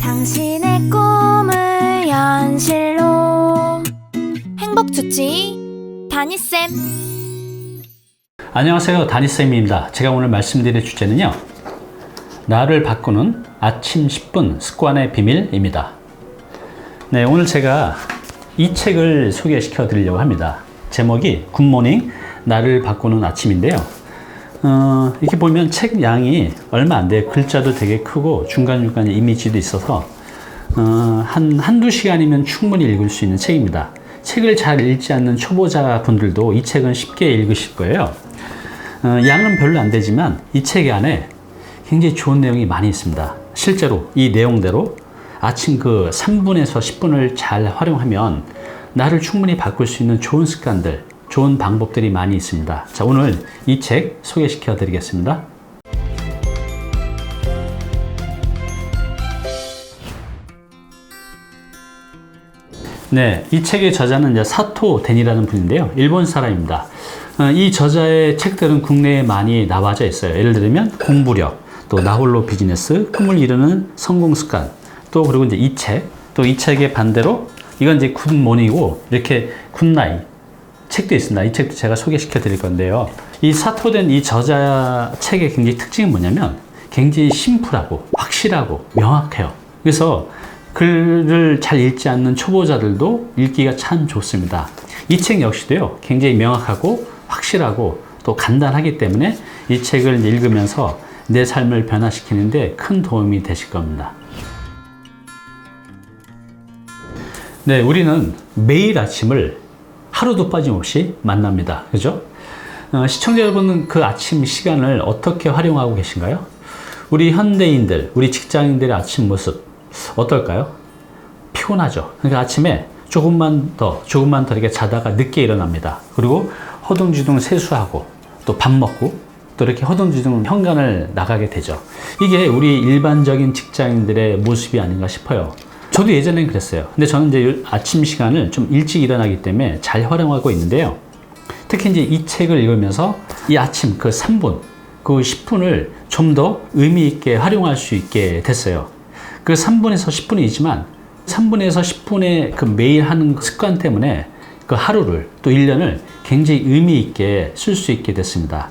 당신의 꿈을 현실로 행복 주치 다니쌤 안녕하세요. 다니쌤입니다. 제가 오늘 말씀드릴 주제는요. 나를 바꾸는 아침 10분 습관의 비밀입니다. 네, 오늘 제가 이 책을 소개시켜 드리려고 합니다. 제목이 굿모닝 나를 바꾸는 아침인데요. 어, 이렇게 보면 책 양이 얼마 안 돼요. 글자도 되게 크고 중간중간에 이미지도 있어서 어, 한, 한두 시간이면 충분히 읽을 수 있는 책입니다. 책을 잘 읽지 않는 초보자 분들도 이 책은 쉽게 읽으실 거예요. 어, 양은 별로 안 되지만 이 책 안에 굉장히 좋은 내용이 많이 있습니다. 실제로 이 내용대로 아침 그 3분에서 10분을 잘 활용하면 나를 충분히 바꿀 수 있는 좋은 습관들, 좋은 방법들이 많이 있습니다. 자, 오늘 이 책 소개시켜 드리겠습니다. 네, 이 책의 저자는 사토 덴이라는 분인데요. 일본 사람입니다. 어, 이 저자의 책들은 국내에 많이 나와져 있어요. 예를 들면 공부력, 또 나홀로 비즈니스, 꿈을 이루는 성공 습관, 또 그리고 이제 이 책, 또 이 책의 반대로 이건 이제 굿모닝이고 이렇게 굿나잇 책도 있습니다. 이 책도 제가 소개시켜 드릴 건데요. 이 사토된 이 저자 책의 굉장히 특징은 뭐냐면 굉장히 심플하고 확실하고 명확해요. 그래서 글을 잘 읽지 않는 초보자들도 읽기가 참 좋습니다. 이 책 역시도요, 굉장히 명확하고 확실하고 또 간단하기 때문에 이 책을 읽으면서 내 삶을 변화시키는데 큰 도움이 되실 겁니다. 네, 우리는 매일 아침을 하루도 빠짐없이 만납니다. 그죠? 어, 시청자 여러분은 그 아침 시간을 어떻게 활용하고 계신가요? 우리 현대인들, 우리 직장인들의 아침 모습 어떨까요? 피곤하죠. 그러니까 아침에 조금만 더, 조금만 더 이렇게 자다가 늦게 일어납니다. 그리고 허둥지둥 세수하고 또 밥 먹고 또 이렇게 허둥지둥 현관을 나가게 되죠. 이게 우리 일반적인 직장인들의 모습이 아닌가 싶어요. 저도 예전엔 그랬어요. 근데 저는 이제 아침 시간을 좀 일찍 일어나기 때문에 잘 활용하고 있는데요. 특히 이제 이 책을 읽으면서 이 아침 그 3분, 그 10분을 좀 더 의미 있게 활용할 수 있게 됐어요. 그 3분에서 10분이지만 3분에서 10분의 그 매일 하는 그 습관 때문에 그 하루를 또 1년을 굉장히 의미 있게 쓸 수 있게 됐습니다.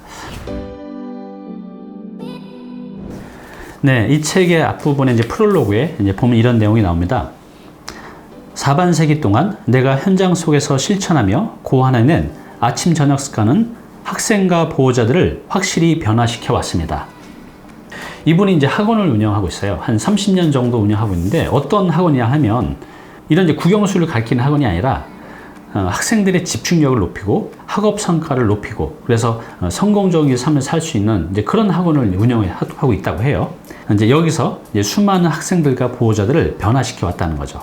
네, 이 책의 앞부분에 이제 프롤로그에 이제 보면 이런 내용이 나옵니다. 4반세기 동안 내가 현장 속에서 실천하며 고안해낸 아침 저녁 습관은 학생과 보호자들을 확실히 변화시켜 왔습니다. 이분이 이제 학원을 운영하고 있어요. 한 30년 정도 운영하고 있는데 어떤 학원이냐 하면 이런 이제 국영수를 가르치는 학원이 아니라 어, 학생들의 집중력을 높이고 학업 성과를 높이고 그래서 어, 성공적인 삶을 살 수 있는 이제 그런 학원을 운영하고 있다고 해요. 이제 여기서 이제 수많은 학생들과 보호자들을 변화시켜 왔다는 거죠.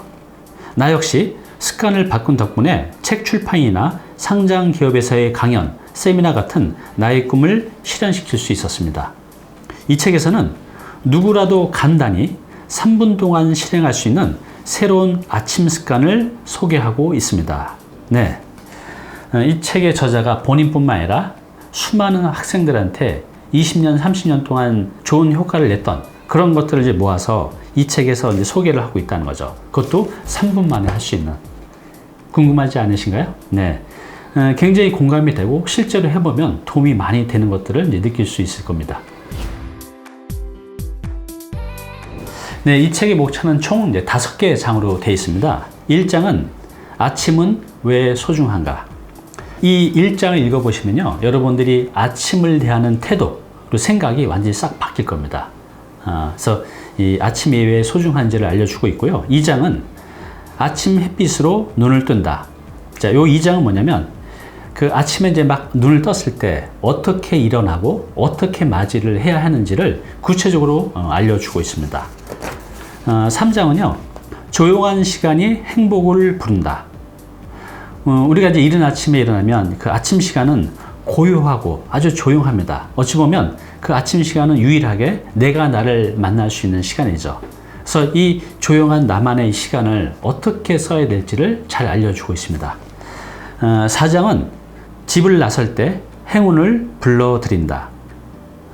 나 역시 습관을 바꾼 덕분에 책 출판이나 상장 기업에서의 강연, 세미나 같은 나의 꿈을 실현시킬 수 있었습니다. 이 책에서는 누구라도 간단히 3분 동안 실행할 수 있는 새로운 아침 습관을 소개하고 있습니다. 네. 어, 이 책의 저자가 본인뿐만 아니라 수많은 학생들한테 20년, 30년 동안 좋은 효과를 냈던 그런 것들을 이제 모아서 이 책에서 이제 소개를 하고 있다는 거죠. 그것도 3분 만에 할 수 있는. 궁금하지 않으신가요? 네. 어, 굉장히 공감이 되고 실제로 해보면 도움이 많이 되는 것들을 느낄 수 있을 겁니다. 네, 이 책의 목차는 총 이제 다섯 개의 장으로 되어 있습니다. 1장은 아침은 왜 소중한가? 이 1장을 읽어보시면요. 여러분들이 아침을 대하는 태도, 그리고 생각이 완전히 싹 바뀔 겁니다. 아, 그래서 이 아침이 왜 소중한지를 알려주고 있고요. 2장은 아침 햇빛으로 눈을 뜬다. 자, 요 2장은 뭐냐면 그 아침에 이제 막 눈을 떴을 때 어떻게 일어나고 어떻게 맞이를 해야 하는지를 구체적으로 어, 알려주고 있습니다. 어, 3장은요, 조용한 시간이 행복을 부른다. 어, 우리가 이제 이른 아침에 일어나면 그 아침 시간은 고요하고 아주 조용합니다. 어찌 보면 그 아침 시간은 유일하게 내가 나를 만날 수 있는 시간이죠. 그래서 이 조용한 나만의 시간을 어떻게 써야 될지를 잘 알려주고 있습니다. 어, 4장은 집을 나설 때 행운을 불러드린다.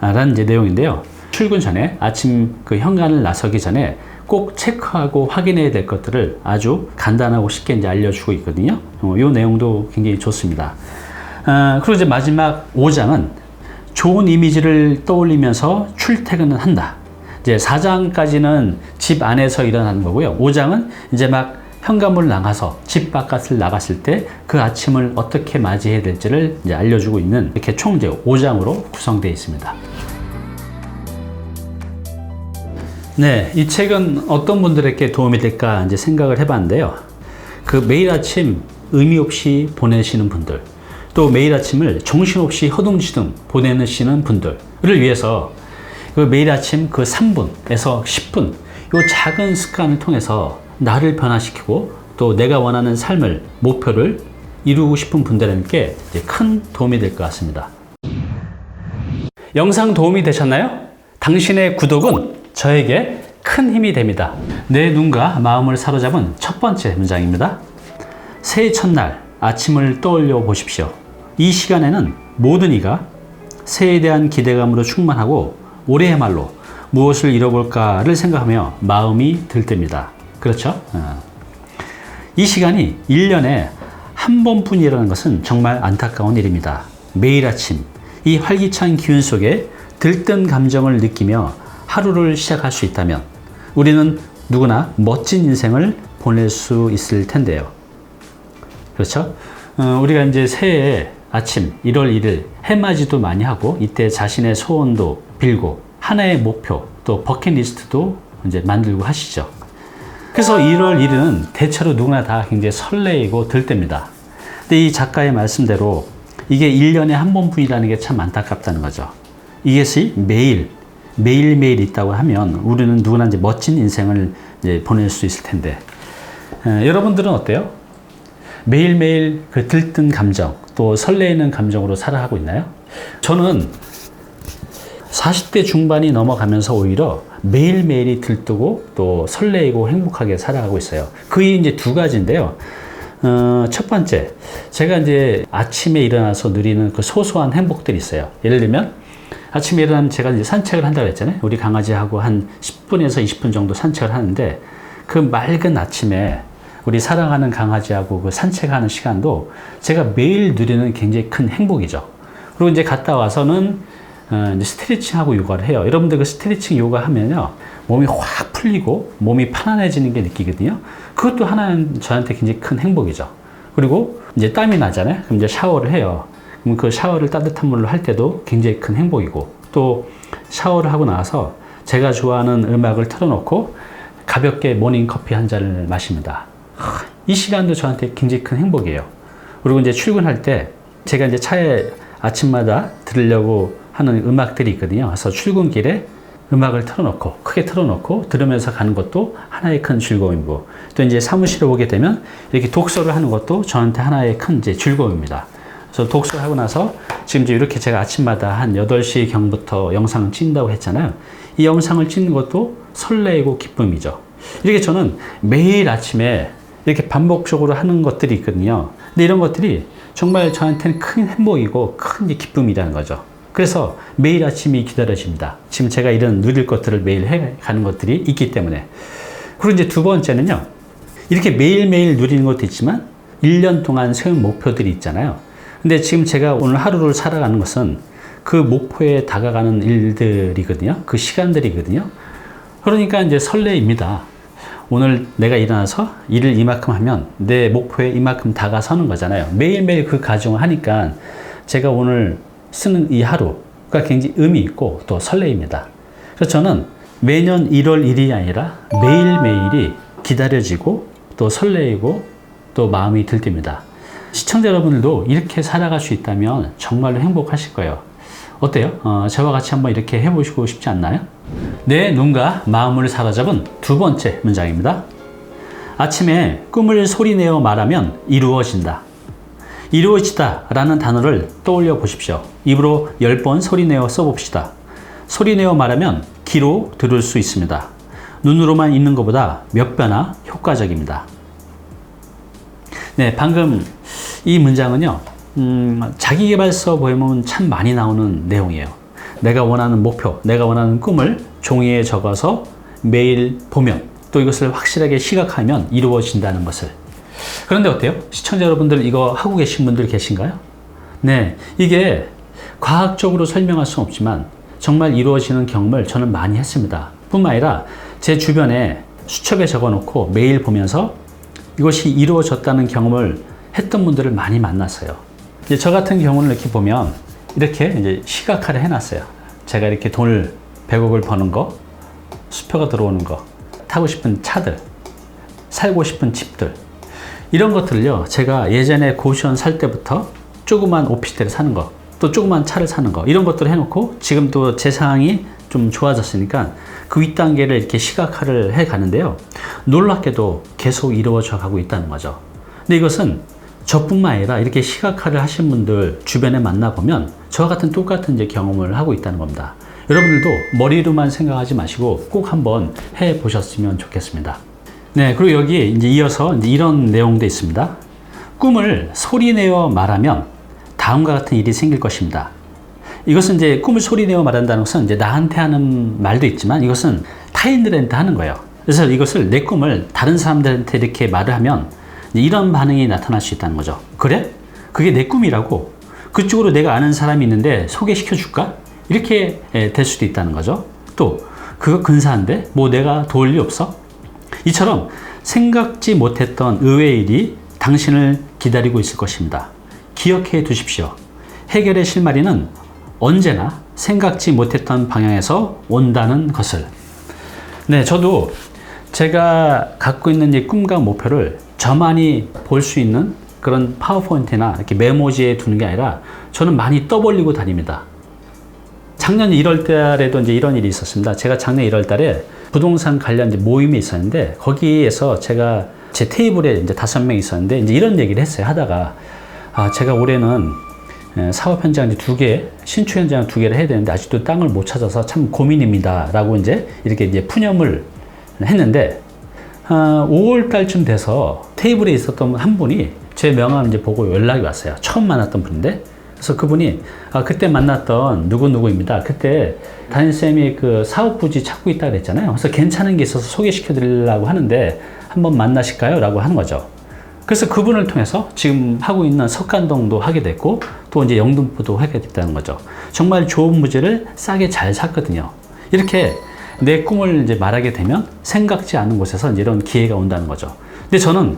라는 이제 내용인데요. 출근 전에 아침 그 현관을 나서기 전에 꼭 체크하고 확인해야 될 것들을 아주 간단하고 쉽게 이제 알려주고 있거든요. 어, 이 내용도 굉장히 좋습니다. 어, 그리고 이제 마지막 5장은 좋은 이미지를 떠올리면서 출퇴근을 한다. 이제 4장까지는 집 안에서 일어나는 거고요. 5장은 이제 막 현관문을 나가서 집 바깥을 나갔을 때 그 아침을 어떻게 맞이해야 될지를 이제 알려주고 있는 이렇게 총 이제 5장으로 구성되어 있습니다. 네, 이 책은 어떤 분들에게 도움이 될까 이제 생각을 해봤는데요. 그 매일 아침 의미 없이 보내시는 분들, 또 매일 아침을 정신없이 허둥지둥 보내시는 분들을 위해서 그 매일 아침 그 3분에서 10분, 요 작은 습관을 통해서 나를 변화시키고 또 내가 원하는 삶을, 목표를 이루고 싶은 분들에게 큰 도움이 될 것 같습니다. 영상 도움이 되셨나요? 당신의 구독은 저에게 큰 힘이 됩니다. 내 눈과 마음을 사로잡은 첫 번째 문장입니다. 새해 첫날 아침을 떠올려 보십시오. 이 시간에는 모든 이가 새해에 대한 기대감으로 충만하고 올해의 말로 무엇을 이뤄볼까를 생각하며 마음이 들뜹니다. 그렇죠? 어. 이 시간이 1년에 한 번뿐이라는 것은 정말 안타까운 일입니다. 매일 아침 이 활기찬 기운 속에 들뜬 감정을 느끼며 하루를 시작할 수 있다면 우리는 누구나 멋진 인생을 보낼 수 있을 텐데요. 그렇죠? 어, 우리가 이제 새해 아침 1월 1일 해맞이도 많이 하고 이때 자신의 소원도 빌고 하나의 목표 또 버킷리스트도 이제 만들고 하시죠. 그래서 1월 1일은 대체로 누구나 다 굉장히 설레이고 들때입니다. 근데 이 작가의 말씀대로 이게 1년에 한 번뿐이라는 게 참 안타깝다는 거죠. 이것이 매일, 매일매일 있다고 하면 우리는 누구나 이제 멋진 인생을 이제 보낼 수 있을 텐데. 에, 여러분들은 어때요? 매일매일 그 들뜬 감정, 또 설레이는 감정으로 살아가고 있나요? 저는 40대 중반이 넘어가면서 오히려 매일매일이 들뜨고 또 설레이고 행복하게 살아가고 있어요. 그게 이제 두 가지인데요. 어, 첫 번째, 제가 이제 아침에 일어나서 누리는 그 소소한 행복들이 있어요. 예를 들면, 아침에 일어나면 제가 이제 산책을 한다고 했잖아요. 우리 강아지하고 한 10분에서 20분 정도 산책을 하는데, 그 맑은 아침에 우리 사랑하는 강아지하고 그 산책하는 시간도 제가 매일 누리는 굉장히 큰 행복이죠. 그리고 이제 갔다 와서는 어, 이제 스트레칭하고 요가를 해요. 여러분들 그 스트레칭 요가 하면요. 몸이 확 풀리고 몸이 편안해지는 게 느끼거든요. 그것도 하나는 저한테 굉장히 큰 행복이죠. 그리고 이제 땀이 나잖아요. 그럼 이제 샤워를 해요. 그럼 그 샤워를 따뜻한 물로 할 때도 굉장히 큰 행복이고 또 샤워를 하고 나서 제가 좋아하는 음악을 틀어놓고 가볍게 모닝 커피 한 잔을 마십니다. 하, 이 시간도 저한테 굉장히 큰 행복이에요. 그리고 이제 출근할 때 제가 이제 차에 아침마다 들으려고 하는 음악들이 있거든요. 그래서 출근길에 음악을 틀어놓고 크게 틀어놓고 들으면서 가는 것도 하나의 큰 즐거움이고 또 이제 사무실에 오게 되면 이렇게 독서를 하는 것도 저한테 하나의 큰 이제 즐거움입니다. 그래서 독서를 하고 나서 지금 이제 이렇게 제가 아침마다 한 8시 경부터 영상을 찍는다고 했잖아요. 이 영상을 찍는 것도 설레이고 기쁨이죠. 이렇게 저는 매일 아침에 이렇게 반복적으로 하는 것들이 있거든요. 근데 이런 것들이 정말 저한테는 큰 행복이고 큰 기쁨이라는 거죠. 그래서 매일 아침이 기다려집니다. 지금 제가 이런 누릴 것들을 매일 해 가는 것들이 있기 때문에. 그리고 이제 두 번째는요. 이렇게 매일매일 누리는 것도 있지만 1년 동안 세운 목표들이 있잖아요. 근데 지금 제가 오늘 하루를 살아가는 것은 그 목표에 다가가는 일들이거든요. 그 시간들이거든요. 그러니까 이제 설레입니다. 오늘 내가 일어나서 일을 이만큼 하면 내 목표에 이만큼 다가서는 거잖아요. 매일매일 그 가정을 하니까 제가 오늘 쓰는 이 하루가 굉장히 의미 있고 또 설레입니다. 그래서 저는 매년 1월 1일이 아니라 매일매일이 기다려지고 또 설레이고 또 마음이 들뜨입니다. 시청자 여러분들도 이렇게 살아갈 수 있다면 정말로 행복하실 거예요. 어때요? 어, 저와 같이 한번 이렇게 해보시고 싶지 않나요? 내 눈과 마음을 사로잡은 두 번째 문장입니다. 아침에 꿈을 소리내어 말하면 이루어진다. 이루어지다 라는 단어를 떠올려 보십시오. 입으로 10번 소리내어 써봅시다. 소리내어 말하면 귀로 들을 수 있습니다. 눈으로만 읽는 것보다 몇 배나 효과적입니다. 네, 방금 이 문장은요, 음, 자기개발서 보면 참 많이 나오는 내용이에요. 내가 원하는 목표, 내가 원하는 꿈을 종이에 적어서 매일 보면 또 이것을 확실하게 시각하면 이루어진다는 것을. 그런데 어때요? 시청자 여러분들 이거 하고 계신 분들 계신가요? 네, 이게 과학적으로 설명할 수는 없지만 정말 이루어지는 경험을 저는 많이 했습니다. 뿐만 아니라 제 주변에 수첩에 적어 놓고 매일 보면서 이것이 이루어졌다는 경험을 했던 분들을 많이 만났어요. 이제 저 같은 경우는 이렇게 보면 이렇게 이제 시각화를 해놨어요. 제가 이렇게 돈을 100억을 버는 거, 수표가 들어오는 거, 타고 싶은 차들, 살고 싶은 집들, 이런 것들을요, 제가 예전에 고시원 살 때부터 조그만 오피스텔을 사는 거, 또 조그만 차를 사는 거, 이런 것들을 해놓고 지금 또 제 상황이 좀 좋아졌으니까 그 윗단계를 이렇게 시각화를 해 가는데요. 놀랍게도 계속 이루어져 가고 있다는 거죠. 근데 이것은 저뿐만 아니라 이렇게 시각화를 하신 분들 주변에 만나보면 저와 같은 똑같은 이제 경험을 하고 있다는 겁니다. 여러분들도 머리로만 생각하지 마시고 꼭 한번 해 보셨으면 좋겠습니다. 네, 그리고 여기 이제 이어서 이제 이런 내용도 있습니다. 꿈을 소리내어 말하면 다음과 같은 일이 생길 것입니다. 이것은 이제 꿈을 소리내어 말한다는 것은 이제 나한테 하는 말도 있지만 이것은 타인들한테 하는 거예요. 그래서 이것을 내 꿈을 다른 사람들한테 이렇게 말을 하면 이런 반응이 나타날 수 있다는 거죠. 그래? 그게 내 꿈이라고? 그쪽으로 내가 아는 사람이 있는데 소개시켜 줄까? 이렇게 에, 될 수도 있다는 거죠. 또 그거 근사한데 뭐 내가 도울 일 없어? 이처럼 생각지 못했던 의외의 일이 당신을 기다리고 있을 것입니다. 기억해 두십시오. 해결의 실마리는 언제나 생각지 못했던 방향에서 온다는 것을. 네, 저도 제가 갖고 있는 이 꿈과 목표를 저만이 볼 수 있는 그런 파워포인트나 이렇게 메모지에 두는 게 아니라 저는 많이 떠벌리고 다닙니다. 작년 1월 달에도 이제 이런 일이 있었습니다. 제가 작년 1월 달에 부동산 관련 모임이 있었는데 거기에서 제가 제 테이블에 이제 다섯 명 있었는데 이제 이런 얘기를 했어요. 하다가 아, 제가 올해는 에, 사업 현장 두 개, 신축 현장 두 개를 해야 되는데 아직도 땅을 못 찾아서 참 고민입니다. 라고 이제 이렇게 이제 푸념을 했는데 아, 5월 달쯤 돼서 테이블에 있었던 한 분이 제 명함 이제 보고 연락이 왔어요. 처음 만났던 분인데 그래서 그분이 아, 그때 만났던 누구누구입니다. 그때 담임쌤이 그 사업 부지 찾고 있다 그랬잖아요. 그래서 괜찮은 게 있어서 소개시켜 드리려고 하는데 한번 만나실까요? 라고 하는 거죠. 그래서 그분을 통해서 지금 하고 있는 석간동도 하게 됐고 또 이제 영등포도 하게 됐다는 거죠. 정말 좋은 부지를 싸게 잘 샀거든요. 이렇게 내 꿈을 이제 말하게 되면 생각지 않은 곳에서 이런 기회가 온다는 거죠. 근데 저는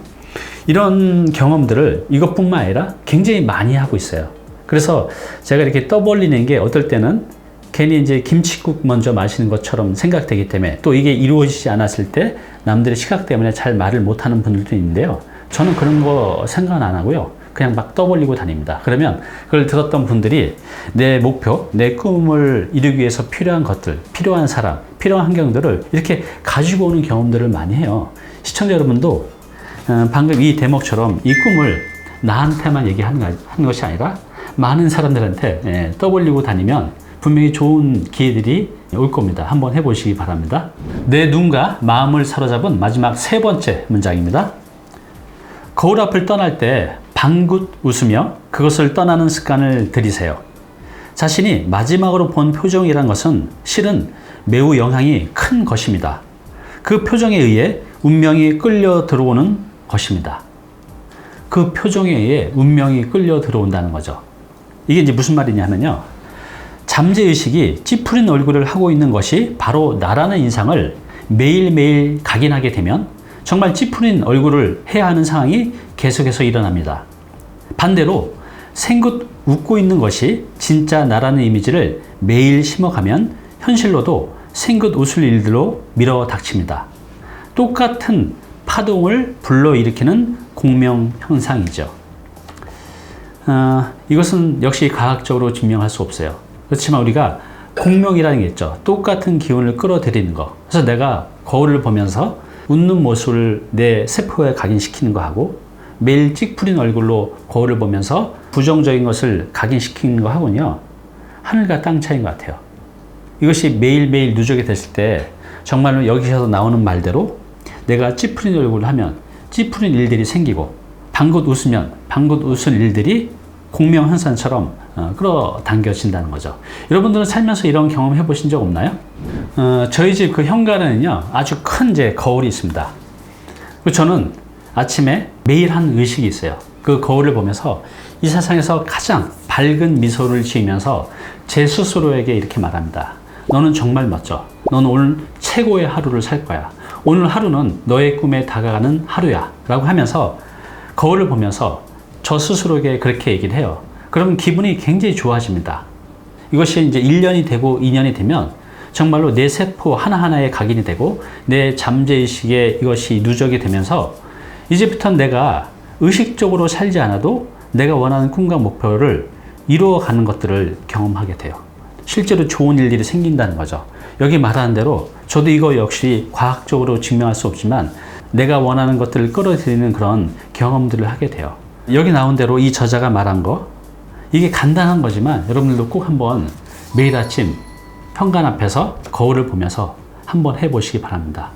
이런 경험들을 이것뿐만 아니라 굉장히 많이 하고 있어요. 그래서 제가 이렇게 떠벌리는 게 어떨 때는 괜히 이제 김치국 먼저 마시는 것처럼 생각되기 때문에 또 이게 이루어지지 않았을 때 남들의 시각 때문에 잘 말을 못하는 분들도 있는데요. 저는 그런 거 생각 안 하고요. 그냥 막 떠벌리고 다닙니다. 그러면 그걸 들었던 분들이 내 목표, 내 꿈을 이루기 위해서 필요한 것들, 필요한 사람, 필요한 환경들을 이렇게 가지고 오는 경험들을 많이 해요. 시청자 여러분도 어, 방금 이 대목처럼 이 꿈을 나한테만 얘기하는 것이 아니라 많은 사람들한테 예, 떠벌리고 다니면 분명히 좋은 기회들이 올 겁니다. 한번 해보시기 바랍니다. 내 눈과 마음을 사로잡은 마지막 세 번째 문장입니다. 거울 앞을 떠날 때 방긋 웃으며 그것을 떠나는 습관을 들이세요. 자신이 마지막으로 본 표정이란 것은 실은 매우 영향이 큰 것입니다. 그 표정에 의해 운명이 끌려 들어오는 것입니다. 그 표정에 의해 운명이 끌려 들어온다는 거죠. 이게 이제 무슨 말이냐면요. 잠재의식이 찌푸린 얼굴을 하고 있는 것이 바로 나라는 인상을 매일매일 각인하게 되면 정말 찌푸린 얼굴을 해야 하는 상황이 계속해서 일어납니다. 반대로 생긋 웃고 있는 것이 진짜 나라는 이미지를 매일 심어가면 현실로도 생긋 웃을 일들로 밀어 닥칩니다. 똑같은 파동을 불러일으키는 공명 현상이죠. 어, 이것은 역시 과학적으로 증명할 수 없어요. 그렇지만 우리가 공명이라는 게 있죠. 똑같은 기운을 끌어들이는 거. 그래서 내가 거울을 보면서 웃는 모습을 내 세포에 각인시키는 거 하고 매일 찌푸린 얼굴로 거울을 보면서 부정적인 것을 각인시키는 거 하고요. 하늘과 땅 차이인 것 같아요. 이것이 매일매일 누적이 됐을 때 정말로 여기서 나오는 말대로 내가 찌푸린 얼굴을 하면 찌푸린 일들이 생기고 방긋 웃으면 방긋 웃을 일들이 공명현상처럼 어, 끌어당겨진다는 거죠. 여러분들은 살면서 이런 경험 해보신 적 없나요? 어, 저희 집 그 현관에는요 아주 큰 이제 거울이 있습니다. 그리고 저는 아침에 매일 한 의식이 있어요. 그 거울을 보면서 이 세상에서 가장 밝은 미소를 지으면서 제 스스로에게 이렇게 말합니다. 너는 정말 멋져. 너는 오늘 최고의 하루를 살 거야. 오늘 하루는 너의 꿈에 다가가는 하루야. 라고 하면서 거울을 보면서 저 스스로에게 그렇게 얘기를 해요. 그러면 기분이 굉장히 좋아집니다. 이것이 이제 1년이 되고 2년이 되면 정말로 내 세포 하나하나에 각인이 되고 내 잠재의식에 이것이 누적이 되면서 이제부터 내가 의식적으로 살지 않아도 내가 원하는 꿈과 목표를 이루어가는 것들을 경험하게 돼요. 실제로 좋은 일들이 생긴다는 거죠. 여기 말하는 대로 저도 이거 역시 과학적으로 증명할 수 없지만 내가 원하는 것들을 끌어들이는 그런 경험들을 하게 돼요. 여기 나온 대로 이 저자가 말한 거 이게 간단한 거지만 여러분들도 꼭 한번 매일 아침 현관 앞에서 거울을 보면서 한번 해보시기 바랍니다.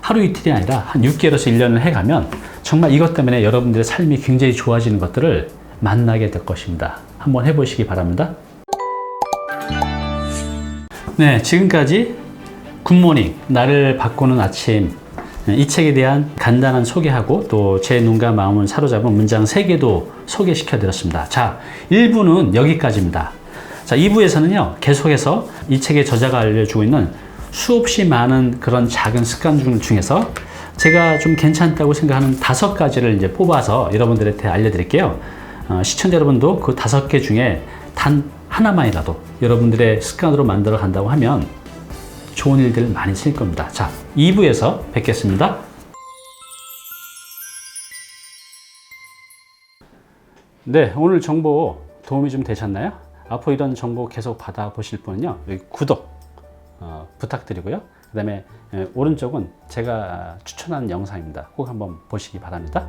하루 이틀이 아니라 한 6개월에서 1년을 해가면 정말 이것 때문에 여러분들의 삶이 굉장히 좋아지는 것들을 만나게 될 것입니다. 한번 해보시기 바랍니다. 네, 지금까지 굿모닝, 나를 바꾸는 아침. 이 책에 대한 간단한 소개하고 또 제 눈과 마음을 사로잡은 문장 3개도 소개시켜 드렸습니다. 자, 1부는 여기까지입니다. 자, 2부에서는요, 계속해서 이 책의 저자가 알려주고 있는 수없이 많은 그런 작은 습관 중- 중에서 제가 좀 괜찮다고 생각하는 다섯 가지를 이제 뽑아서 여러분들한테 알려드릴게요. 어, 시청자 여러분도 그 다섯 개 중에 단 하나만이라도 여러분들의 습관으로 만들어 간다고 하면 좋은 일들 많이 생길 겁니다. 자, 2부에서 뵙겠습니다. 네, 오늘 정보 도움이 좀 되셨나요? 앞으로 이런 정보 계속 받아보실 분은요, 여기 구독 어, 부탁드리고요. 그 다음에 오른쪽은 제가 추천한 영상입니다. 꼭 한번 보시기 바랍니다.